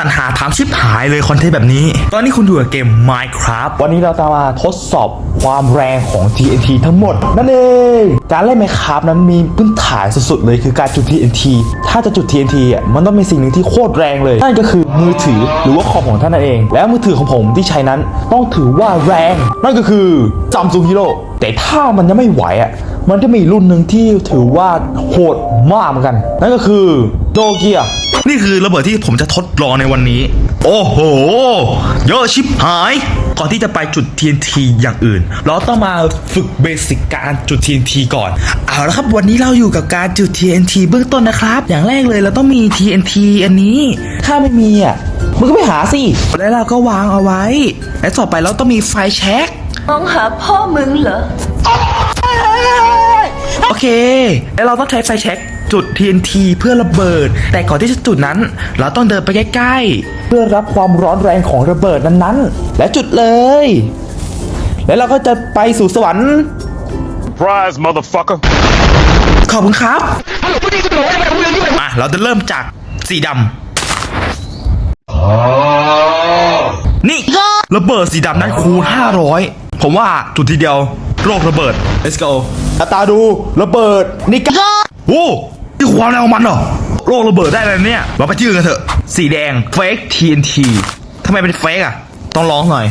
รรหาถามชิบหายเลยคอนเทนต์แบบนี้ ตอนนี้คุณดูกับเกม Minecraft วันนี้เราจะมาทดสอบความแรงของ TNT ทั้งหมด นั่นเอง การเล่น Minecraft นั้นมีพื้นฐานสุดๆเลยคือการจุด TNT ถ้าจะจุด TNT อะมันต้องมีสิ่งหนึ่งที่โคตรแรงเลย นั่นก็คือมือถือหรือว่าคอมของท่านนั่นเอง แล้วมือถือของผมที่ใช้นั้นต้องถือว่าแรง นั่นก็คือ Samsung Hero แต่ถ้ามันยังไม่ไหวอะมันจะมีรุ่นหนึ่งที่ถือว่าโหดมากเหมือนกัน นั่นก็คือโดเกีย นี่คือระเบิดที่ผมจะทดลองในวันนี้ โอ้โห เยอะชิบหาย ก่อนที่จะไปจุด TNT อย่างอื่น เราต้องมาฝึกเบสิกการจุด TNT ก่อน เอาละครับวันนี้เราอยู่กับการจุด TNT เบื้องต้นนะครับ อย่างแรกเลยเราต้องมี TNT อันนี้ ถ้าไม่มีอะมึงก็ไปหาสิ แล้วเราก็วางเอาไว้ และต่อไปเราต้องมีไฟแช็กมองหาพ่อมึงเหรอ โอเค แล้วเราต้องใช้ไฟแช็ก จุด TNT เพื่อระเบิด แต่ก่อนที่จะจุดนั้น เราต้องเดินไปใกล้ๆ เพื่อรับความร้อนแรงของระเบิดนั้นๆ และจุดเลย แล้วเราก็จะไปสู่สวรรค์ Surprise, motherfucker. ขอบคุณครับมาเราจะเริ่มจากสีดำนี่ระเบิดสีดำนั้นคูณ500 ผมว่าจุดทีเดียว โรคระเบิด let's go ตาตาดูระเบิดนี่ก็โอ้ นี่ความแรงของมันเหรอโรคระเบิดได้เลยเนี่ยเราไปที่อื่นกันเถอะ สีแดง fake TNT ทำไมเป็น fake อะ ต้องร้องหน่อย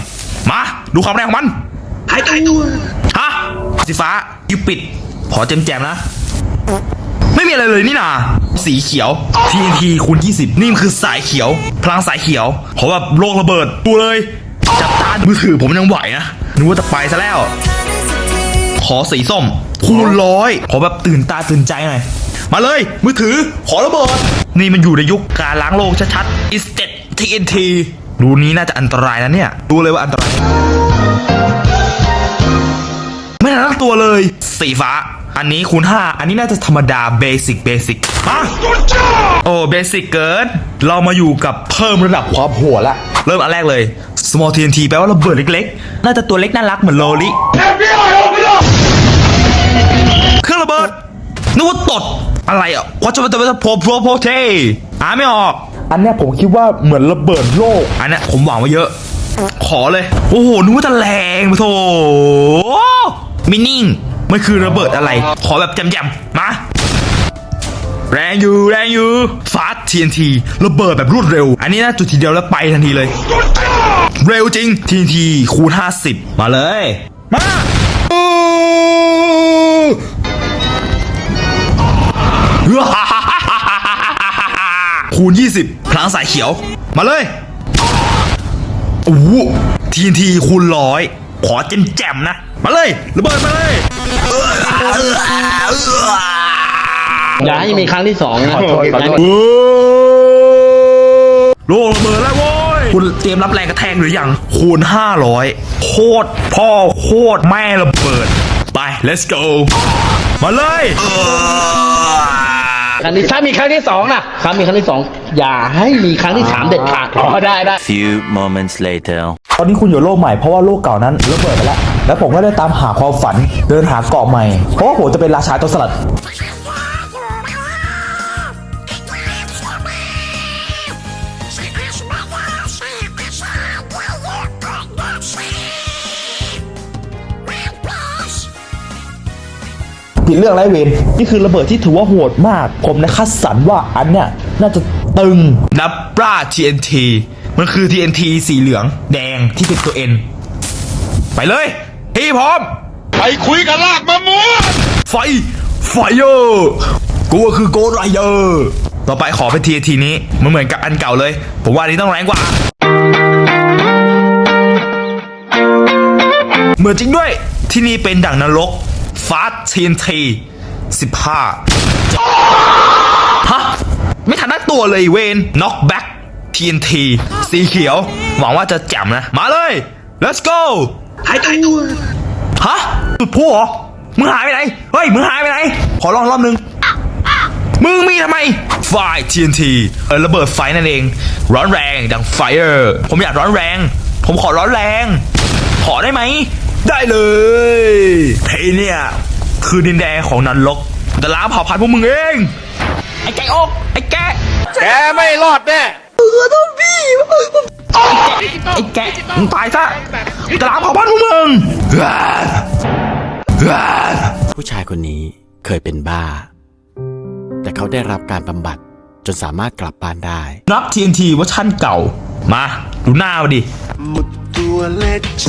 มา ดูความแรงของมันหายใจตัวฮะสีฟ้ายูปิด ขอแจมๆนะ ไม่มีอะไรเลยนี่นาสีเขียว TNT คูณ20 นี่มันคือสายเขียว พลังสายเขียวขอแบบโลกระเบิดตูเลย จับตามือถือผมยังไหวนะนึกว่าจะไปซะแล้ว ขอสีส้มคูณร้อยขอแบบตื่นตาตื่นใจหน่อย มาเลย มือถือ ขอระเบิด นี่มันอยู่ในยุคการล้างโลกชัดๆ is dead TNT ดูนี้น่าจะอันตรายนะเนี่ย ดูเลยว่าอันตราย ไม่น่ารักตัวเลย สีฟ้า อันนี้คูณ5อันนี้น่าจะธรรมดาเบสิกเบสิกมาโอ้เบสิกเกินเรามาอยู่กับเพิ่มระดับความโหดละ เริ่มอันแรกเลย small TNT แปลว่าระเบิดเล็กๆ น่าจะตัวเล็กน่ารักเหมือนโลลิเครื่องระเบิดนึกว่าตด อะไรอะวัชวัตวัตโพโพโพเทอ่านไม่ออก อันเนี้ยผมคิดว่าเหมือนระเบิดโลก อันเนี้ยผมหวังไว้เยอะ ขอเลย โอ้โหนึกว่าจะแรงมาโถมินิ่ง มันคือระเบิดอะไร ขอแบบแจมๆมาแรงอยู่แรงอยู่ฟาส TNT ระเบิดแบบรวดเร็ว อันนี้นะจุดทีเดียวแล้วไปทันทีเลย เร็วจริง TNT คูณ 50 มาเลย มาอู้ คูณ 20 พลังสายเขียว มาเลยโอ้โห TNT คูณร้อยขอแจมแจมๆนะ มาเลย ระเบิดมาเลยอย่าให้มีครั้งที่สองนะโลกระเบิดแล้วโว้ย คุณเตรียมรับแรงกระแทกหรือยัง คูณ 500 โคตรพ่อโคตรแม่ระเบิด ไป let's go มาเลย ครั้งนี้ถ้ามีครั้งที่สองนะครั้งมีครั้งที่สองอย่าให้มีครั้งที่สามเด็ดขาดอ๋อได้ได้ Few moments later. ตอนนี้คุณอยู่โลกใหม่เพราะว่าโลกเก่านั้นระเบิดไปแล้ว แล้วผมก็ได้ตามหาความฝันเดินหาเกาะใหม่ เพราะว่าผมจะเป็นราชาตัวสลัด ผิดเรื่องไรเวนนี่คือระเบิดที่ถือว่าโหดมาก ผมนะคัดสรรว่าอันเนี้ยน่าจะตึงนับปรา TNT มันคือ TNT สีเหลือง แดงที่ติดตัว N ไปเลยพี่พร้อม ไปคุยกันลากมะม่วงไฟไฟเออร์กูก็คือโกดไรเออร์ต่อไปขอเป็น TNT นี้มันเหมือนกับอันเก่าเลย ผมว่าอันนี้ต้องแรงกว่าเหมือนจริงด้วยที่นี่เป็นดั่งนรก ฟาส TNT 15ฮะ ไม่ทันได้ตัวเลยเวนน็อกแบ็ก TNT สีเขียว หวังว่าจะแจ่มนะ มาเลย let's go หายใจตัวฮะจุดพลุเหรอ มึงหายไปไหน เฮ้ย มึงหายไปไหน ขอลองรอบนึง มึงมีทำไม ไฟ TNT เออระเบิดไฟนั่นเอง ร้อนแรงดังไฟเออร์ ผมอยากร้อนแรง ผมขอร้อนแรง ขอได้ไหม ได้เลยเฮ้ยเนี่ย คือดินแดนของนันลกจะล้างเผ่าพันธุ์พวกมึงเอง ไอ้ไก่อก ไอ้แก แกไม่รอดแน่เออต้องพี่มึงตายซะกราบขอบ้านพวกมึง ผู้ชายคนนี้เคยเป็นบ้า แต่เขาได้รับการบำบัดจนสามารถกลับบ้านได้ นับ TNT เวอร์ชั่นเก่า มา ดูหน้ามาดิหมดตั วและใจ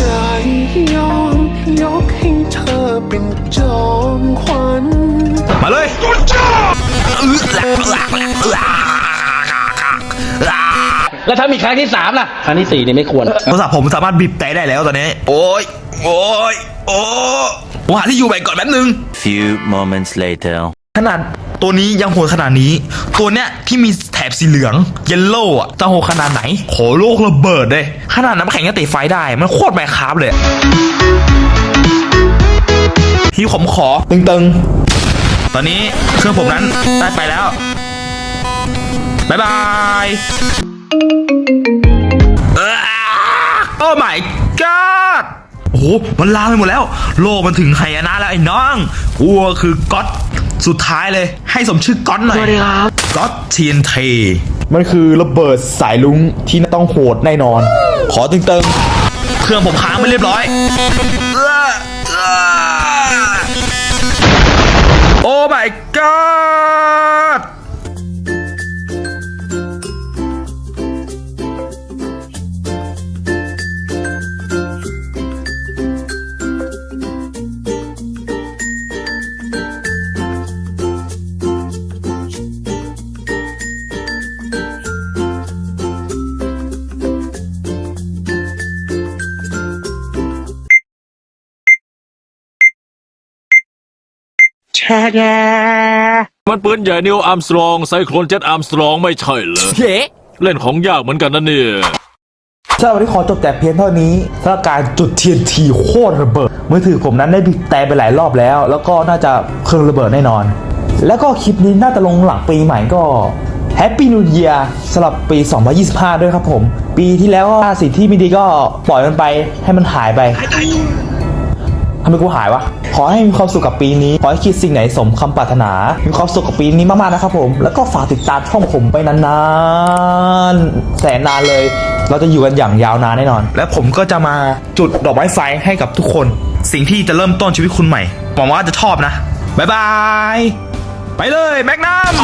ยอมยกให้เธอเป็นจอมขวัญมาเลยอื้อหลักหลักหลักแล้วถ้ามีครั้งที่สามล่ะ ครั้งที่สี่เนี่ยไม่ควรโทรศัพท์ผมสามารถบีบแต่ได้แล้วตอนนี้ โอ้ย โอ้ย โอ้ผมหาที่อยู่ใหม่ก่อนแป๊บนึง Few moments later. ขนาด ตัวนี้ยังโหดขนาดนี้ ตัวเนี้ยที่มีแถบสีเหลืองเยลโล่อะจะโหดขนาดไหนขอโลกระเบิดเลยขนาดน้ำแข็งยังติดไฟได้มันโคตรแมคคราฟเลยอะพี่ผมขอตึงๆ ตอนนี้เครื่องผมนั้นได้ไปแล้วบายบายเอ้อโอ้ my god โอ้โห มันลามไปหมดแล้ว โลกมันถึงไหยนะแล้วไอ้น้องอัวคือก๊อต สุดท้ายเลยให้สมชื่อก๊อตหน่อยสวัสดีครับก๊อตทีนเทมันคือระเบิดสายลุงที่ต้องโหดแน่นอน ขอตึงๆเครื่องผมค้างไม่เรียบร้อยเอ้อเอ้อโอ้ my god มันปืนใหญ่นิวอาร์มสตรองไซโคลนเจ็ตอาร์มสตรองไม่ใช่เหรอเล่นของยากเหมือนกันนะเนี่ยสำหรับวันนี้ขอจบแต่เพียงเท่านี้สำหรับการจุด TNT โคตรระเบิด มือถือผมนั้นได้บีบแต่ไปหลายรอบแล้ว แล้วก็น่าจะเครื่องระเบิดแน่นอน แล้วก็คลิปนี้น่าจะลงหลังปีใหม่ก็แฮปปี้นิว e ย r สำหรับปี 2025 ด้วยครับผม ปีที่แล้วก็สิ่งที่ไม่ดีก็ปล่อยมันไปให้มันหายไป ทำไมกูหายวะ ขอให้มีความสุขกับปีนี้ ขอให้คิดสิ่งไหนสมคำปรารถนา มีความสุขกับปีนี้มากๆนะครับผม แล้วก็ฝากติดตามช่องผมไปนานๆ แสนนานเลย เราจะอยู่กันอย่างยาวนานแน่นอน และผมก็จะมาจุดดอกไม้ไฟให้กับทุกคน สิ่งที่จะเริ่มต้นชีวิตคุณใหม่หวังว่าจะชอบนะ บ๊ายบาย ไปเลยแมกนัม